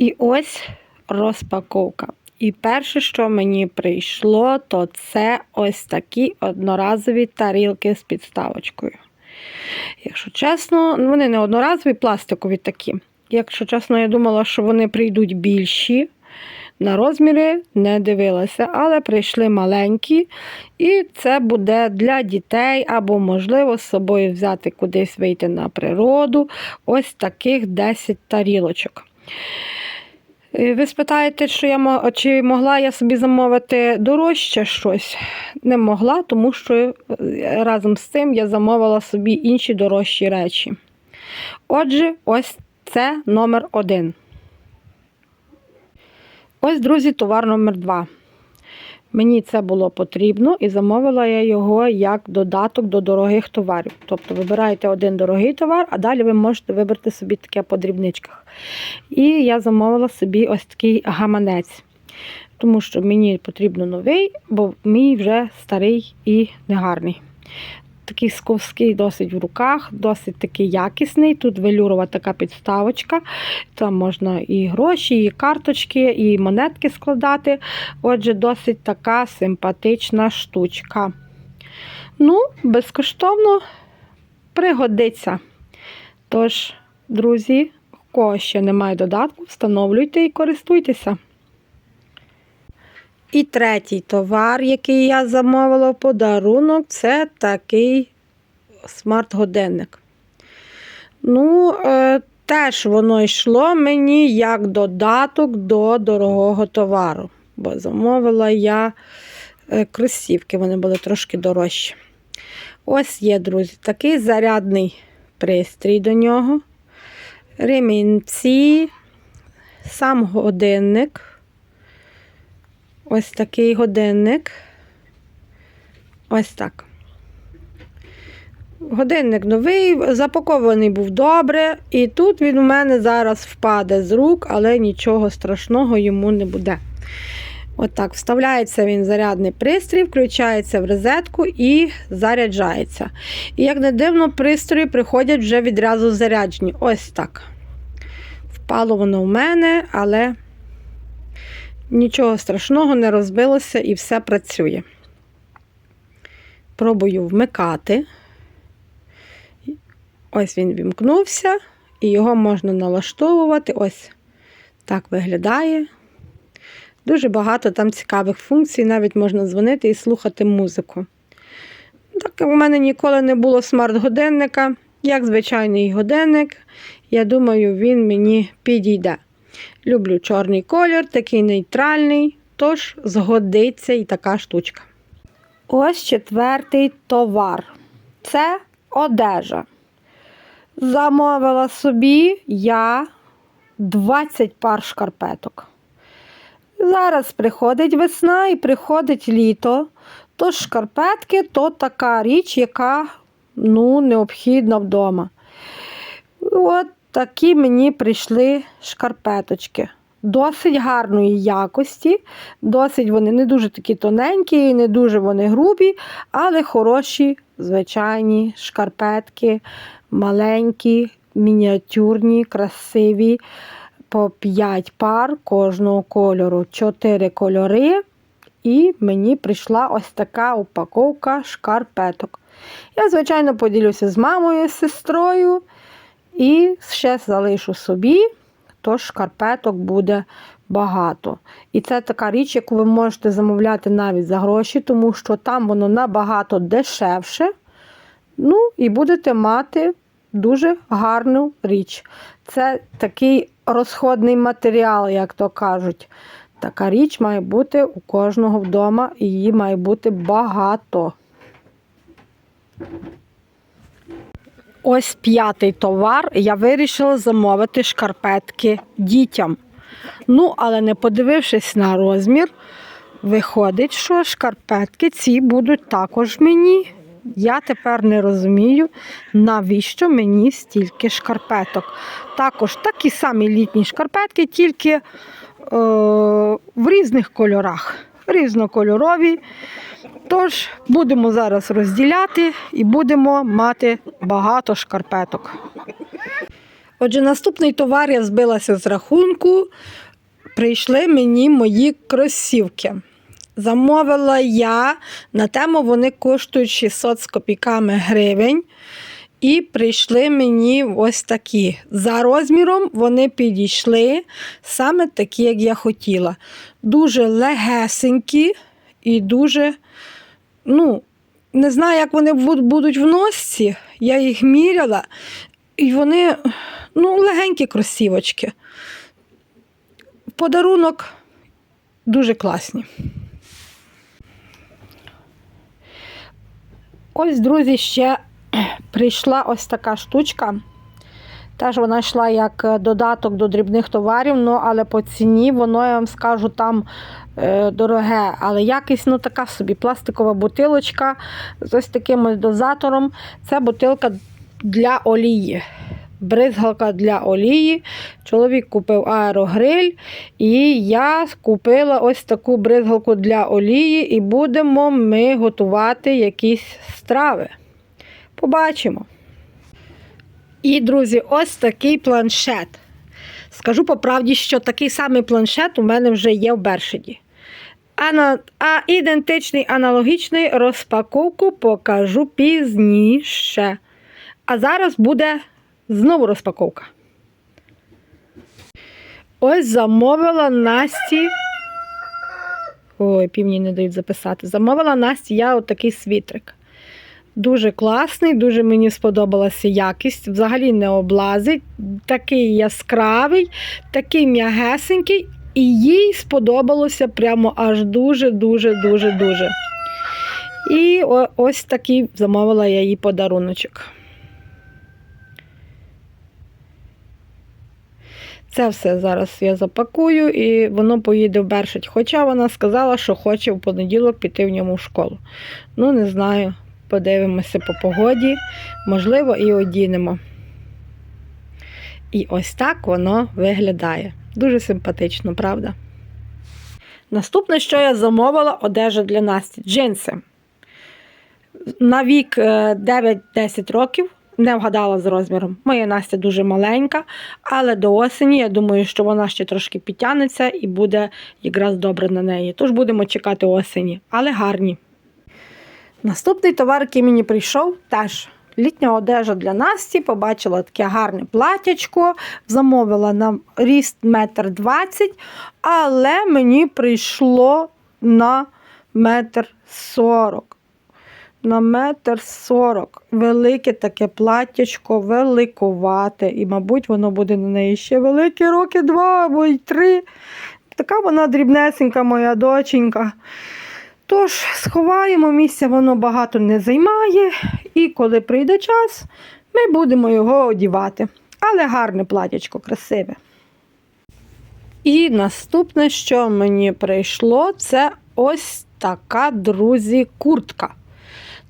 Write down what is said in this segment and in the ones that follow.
І ось розпаковка. І перше, що мені прийшло, то це ось такі одноразові тарілки з підставочкою. Якщо чесно, вони не одноразові, пластикові такі. Якщо чесно, я думала, що вони прийдуть більші. На розміри не дивилася, але прийшли маленькі, і це буде для дітей або, можливо, з собою взяти кудись вийти на природу. Ось таких 10 тарілочок. Е, Ви спитаєте, що я чи могла я собі замовити дорожче щось? Не могла, тому що е, разом з цим я замовила собі інші дорожчі речі. Отже, ось це номер один. Ось, друзі, товар номер два. Мені це було потрібно і замовила я його як додаток до дорогих товарів. Тобто вибираєте один дорогий товар, а далі ви можете вибрати собі таке по дрібничках. І я замовила собі ось такий гаманець, тому що мені потрібно новий, бо мій вже старий і негарний. Такий сковський досить в руках, досить такий якісний. Тут велюрова така підставочка. Там можна і гроші, і карточки, і монетки складати. Отже, досить така симпатична штучка. Ну, безкоштовно пригодиться. Тож, друзі, в кого ще немає додатку, встановлюйте і користуйтеся. І третій товар, який я замовила в подарунок, це такий смарт-годинник. Ну, е, теж воно йшло мені як додаток до дорогого товару. Бо замовила я е, кросівки, вони були трошки дорожчі. Ось є, друзі, такий зарядний пристрій до нього. Ремінці, сам годинник. Ось такий годинник. Ось так. Годинник новий, запакований був добре, і тут він у мене зараз впаде з рук, але нічого страшного йому не буде. Отак, вставляється він в зарядний пристрій, включається в розетку і заряджається. І як не дивно, пристрої приходять вже відразу заряджені. Ось так. Впало воно в мене, але нічого страшного не розбилося і все працює. Пробую вмикати. Ось він вімкнувся, і його можна налаштовувати. Ось так виглядає. Дуже багато там цікавих функцій, навіть можна дзвонити і слухати музику. Так у мене ніколи не було смарт-годинника, як звичайний годинник, я думаю, він мені підійде. Люблю чорний колір, такий нейтральний, тож згодиться і така штучка. Ось четвертий товар. Це одежа. Замовила собі я 20 пар шкарпеток. Зараз приходить весна і приходить літо. Тож шкарпетки то така річ, яка ну, необхідна вдома. От такі мені прийшли шкарпеточки. Досить гарної якості, досить вони не дуже такі тоненькі, не дуже вони грубі, але хороші, звичайні шкарпетки, маленькі, мініатюрні, красиві, по 5 пар кожного кольору, 4 кольори. І мені прийшла ось така упаковка шкарпеток. Я, звичайно, поділюся з мамою, з сестрою. І ще залишу собі, тож шкарпеток буде багато. І це така річ, яку ви можете замовляти навіть за гроші, тому що там воно набагато дешевше. Ну, і будете мати дуже гарну річ. Це такий розходний матеріал, як то кажуть. Така річ має бути у кожного вдома, і її має бути багато. Ось п'ятий товар. Я вирішила замовити шкарпетки дітям. Ну, але не подивившись на розмір, виходить, що шкарпетки ці будуть також мені. Я тепер не розумію, навіщо мені стільки шкарпеток. Також такі самі літні шкарпетки, тільки е, в різних кольорах, різнокольорові. Тож будемо зараз розділяти і будемо мати багато шкарпеток. Отже, наступний товар я збилася з рахунку. Прийшли мені мої кросівки. Замовила я на тему, вони коштують 600 з копійками гривень. І прийшли мені ось такі. За розміром вони підійшли саме такі, як я хотіла. Дуже легесенькі і дуже, ну, не знаю, як вони будуть в носці. Я їх міряла, і вони ну, легенькі кросівочки. Подарунок дуже класні. Ось, друзі, ще прийшла ось така штучка. Теж вона йшла як е, додаток до дрібних товарів, ну, але по ціні воно, я вам скажу, там е, дороге. Але якість ну, така собі пластикова бутилочка з ось таким дозатором. Це бутилка для олії. Бризгалка для олії. Чоловік купив аерогриль, і я купила ось таку бризгалку для олії, і будемо ми готувати якісь страви. Побачимо. І, друзі, ось такий планшет. Скажу по правді, що такий самий планшет у мене вже є в Бершиді. А, ідентичний аналогічний розпаковку покажу пізніше. А зараз буде знову розпаковка. Ось замовила Насті. Ой, півні не дають записати. Замовила Насті я отакий світрик. Дуже класний, дуже мені сподобалася якість. Взагалі не облазить. Такий яскравий, такий м'ягесенький, і їй сподобалося прямо аж дуже-дуже, дуже, дуже. І ось такий замовила я їй подаруночок. Це все зараз я запакую і воно поїде в Бершить. Хоча вона сказала, що хоче в понеділок піти в ньому в школу. Ну, не знаю, подивимося по погоді, можливо, і одінемо. І ось так воно виглядає. Дуже симпатично, правда? Наступне, що я замовила, одежа для Насті джинси. На вік е, 9-10 років. Не вгадала з розміром. Моя Настя дуже маленька, але до осені я думаю, що вона ще трошки підтягнеться і буде якраз добре на неї. Тож будемо чекати осені, але гарні. Наступний товар, який мені прийшов, теж літня одежа для Насті. Побачила таке гарне платячко, замовила на ріст метр двадцять, але мені прийшло на метр сорок. На метр сорок. Велике таке платтячко, великувате. І, мабуть, воно буде на неї ще великі роки два або й три. Така вона дрібнесенька моя доченька. Тож, сховаємо, місця воно багато не займає, і коли прийде час, ми будемо його одівати. Але гарне платячко, красиве. І наступне, що мені прийшло, це ось така, друзі, куртка.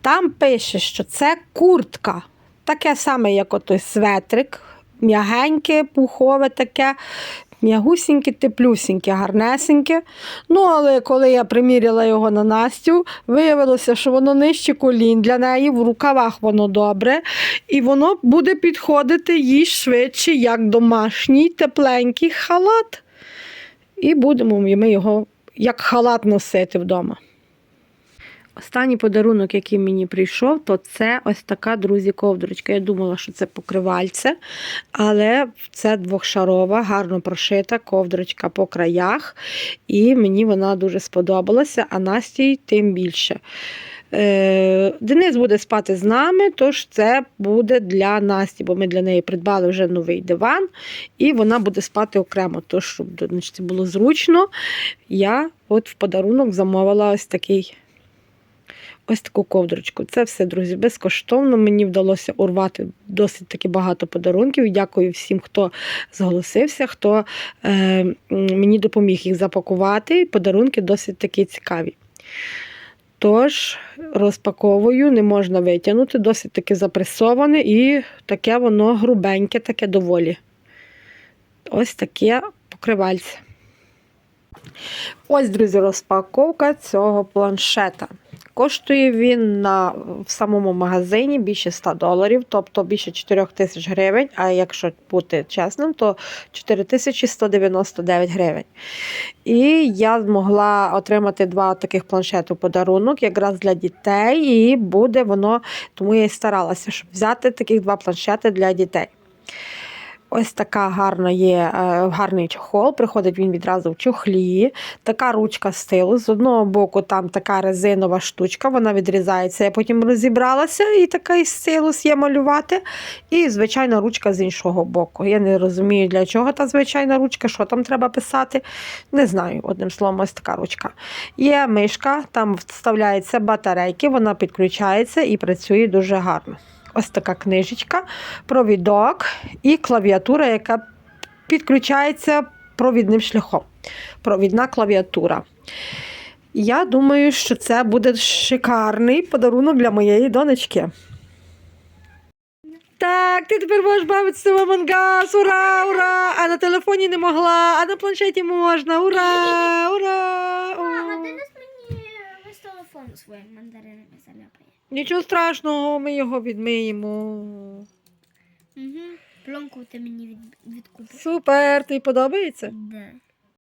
Там пише, що це куртка. Таке саме, як отой светрик, м'ягеньке, пухове таке, м'ягусіньке, теплюсіньке, гарнесеньке. Ну, але коли я приміряла його на Настю, виявилося, що воно нижче колін для неї, в рукавах воно добре, і воно буде підходити їй швидше, як домашній тепленький халат. І будемо ми його як халат носити вдома. Останній подарунок, який мені прийшов, то це ось така, друзі, ковдрочка. Я думала, що це покривальце, але це двохшарова, гарно прошита ковдрочка по краях. І мені вона дуже сподобалася, а Насті тим більше. Е, Денис буде спати з нами, тож це буде для Насті, бо ми для неї придбали вже новий диван, і вона буде спати окремо. Тож, щоб було зручно, я от в подарунок замовила ось такий ось таку ковдрочку. Це все, друзі, безкоштовно. Мені вдалося урвати досить таки багато подарунків. Дякую всім, хто зголосився, хто е, мені допоміг їх запакувати. Подарунки досить таки цікаві. Тож, розпаковую, не можна витягнути, досить таки запресоване і таке воно грубеньке, таке доволі. Ось таке покривальце. Ось, друзі, розпаковка цього планшета. Коштує він на, в самому магазині більше 100 доларів, тобто більше 4 тисяч гривень. А якщо бути чесним, то 4199 гривень. І я змогла отримати два таких планшети у подарунок, якраз для дітей, і буде воно, тому я і старалася, щоб взяти таких два планшети для дітей. Ось така гарна є е, гарний чохол. Приходить він відразу в чохлі. Така ручка стилу. З одного боку там така резинова штучка, вона відрізається. Я потім розібралася, і такий стилус є малювати. І звичайна ручка з іншого боку. Я не розумію, для чого та звичайна ручка, що там треба писати. Не знаю, одним словом, ось така ручка. Є мишка, там вставляються батарейки, вона підключається і працює дуже гарно. Ось така книжечка, провідок і клавіатура, яка підключається провідним шляхом. Провідна клавіатура. Я думаю, що це буде шикарний подарунок для моєї донечки. Так, ти тепер можеш бавитися в Us, ура, ура! А на телефоні не могла, а на планшеті можна. Ура! Ура! Мама, ти нас мені весь телефон своїм мандаринами заляпає. Нічого страшного, ми його відмиємо. Угу. Пленку ти мені від, відкупиш. Супер, тобі подобається? Да.